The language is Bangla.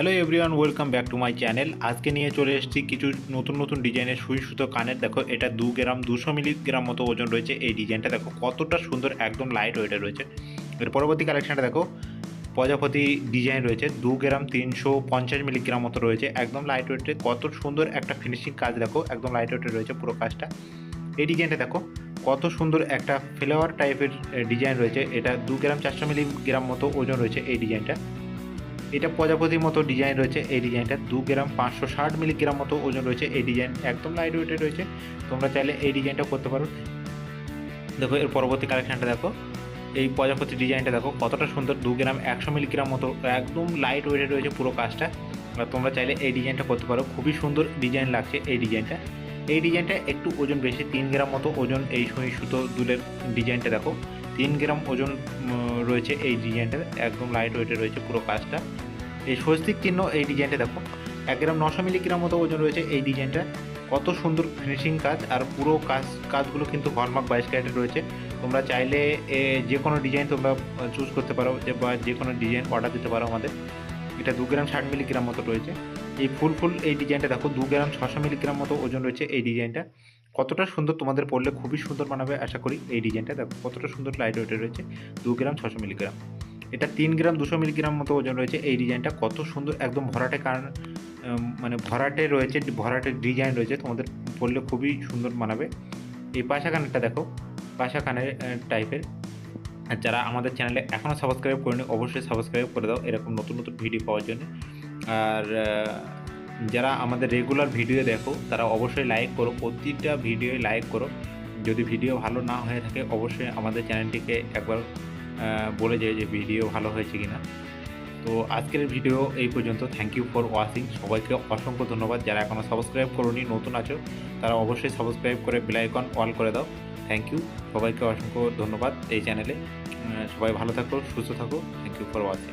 Hello everyone welcome back to my channel আজকে নিয়ে চলে এসেছি কিছু নতুন নতুন ডিজাইনের সুই সুতো কানের। দেখো, এটা দু গ্রাম, দুশো মিলিগ্রাম মতো ওজন রয়েছে এই ডিজাইনটা। দেখো, কতটা সুন্দর, একদম লাইট ওয়েটে রয়েছে। এর পরবর্তী কালেকশানটা দেখো, প্রজাপতি ডিজাইন রয়েছে। দু গ্রাম, তিনশো পঞ্চাশ মিলিগ্রাম মতো রয়েছে। একদম লাইট ওয়েটে কত সুন্দর একটা ফিনিশিং কাজ দেখো, একদম লাইট ওয়েটে রয়েছে পুরো কাজটা। এই ডিজাইনটা দেখো, কত সুন্দর একটা ফ্লাওয়ার টাইপের ডিজাইন রয়েছে। এটা দু গ্রাম, চারশো মিলিগ্রাম মতো ওজন রয়েছে এই ডিজাইনটা এটা প্রজাপতির মতো ডিজাইন রয়েছে। এই ডিজাইনটা দু গ্রাম পাঁচশো ষাট মিলিগ্রাম মতো ওজন রয়েছে। এই ডিজাইন একদম লাইট ওয়েটে রয়েছে। তোমরা চাইলে এই ডিজাইনটা করতে পারো। দেখো, এর পরবর্তী কালেকশানটা দেখো। এই প্রজাপতি ডিজাইনটা দেখো, কতটা সুন্দর। দু গ্রাম একশো মিলিগ্রাম মতো, একদম লাইট ওয়েটে রয়েছে পুরো কাজটা। তোমরা চাইলে এই ডিজাইনটা করতে পারো। খুবই সুন্দর ডিজাইন লাগছে এই ডিজাইনটা এই ডিজাইনটা একটু ওজন বেশি, তিন গ্রাম মতো ওজন এই সুতো দুলের ডিজাইনটা দেখো। তিন গ্রাম ওজন রয়েছে এই ডিজাইনটা একদম লাইট ওয়েটে রয়েছে পুরো কাজটা। এই স্বস্তিক চিহ্ন এই ডিজাইনটা দেখো, এক গ্রাম নশো মিলিগ্রাম মতো ওজন রয়েছে এই ডিজাইনটা। কত সুন্দর ফিনিশিং কাজ, আর পুরো কাজ, কাজগুলো কিন্তু হলমার্ক বাইশ ক্যারেটের রয়েছে। তোমরা চাইলে যে কোনো ডিজাইন তোমরা চুজ করতে পারো বা যে কোনো ডিজাইন অর্ডার দিতে পারো আমাদের। এটা দু গ্রাম ষাট মিলিগ্রাম মতো রয়েছে। এই ফুল ফুল এই ডিজাইনটা দেখো, দু গ্রাম ছশো মিলিগ্রাম মতো ওজন রয়েছে এই ডিজাইনটা। কতটা সুন্দর তোমাদের পড়লে খুবই সুন্দর মানাবে আশা করি এই ডিজাইনটা। দেখো, কতটা সুন্দর লাইট ওয়েটে রয়েছে, দু গ্রাম ছশো মিলিগ্রাম এটা তিন গ্রাম দুশো মিলিগ্রাম মতো ওজন রয়েছে। এই ডিজাইনটা কত সুন্দর, একদম ভরাটে কারণ মানে ভরাটে রয়েছে, ভরাটে ডিজাইন রয়েছে, তোমাদের পরলে খুবই সুন্দর মানাবে এই পাশা কানেরটা দেখো পাশা কানের টাইপের আর যারা আমাদের চ্যানেলে এখনও সাবস্ক্রাইব করেনি, অবশ্যই সাবস্ক্রাইব করে দাও, এরকম নতুন নতুন ভিডিও পাওয়ার জন্য। আর যারা আমাদের রেগুলার ভিডিও দেখো, তারা অবশ্যই লাইক করো, প্রতিটা ভিডিও লাইক করো। যদি ভিডিও ভালো না হয়ে থাকে, অবশ্যই আমাদের চ্যানেলটিকে একবার বলে যায় যে ভিডিও ভালো হয়েছে কিনা। তো আজকের ভিডিও এই পর্যন্ত। থ্যাংক ইউ ফর ওয়াচিং সবাইকে অসংখ্য ধন্যবাদ। যারা এখনও সাবস্ক্রাইব করোনি, নতুন আছো, তারা অবশ্যই সাবস্ক্রাইব করে বেলাইকন অল করে দাও। থ্যাংক ইউ সবাইকে অসংখ্য ধন্যবাদ এই চ্যানেলে সবাই ভালো থাকো, সুস্থ থাকো। Thank you for watching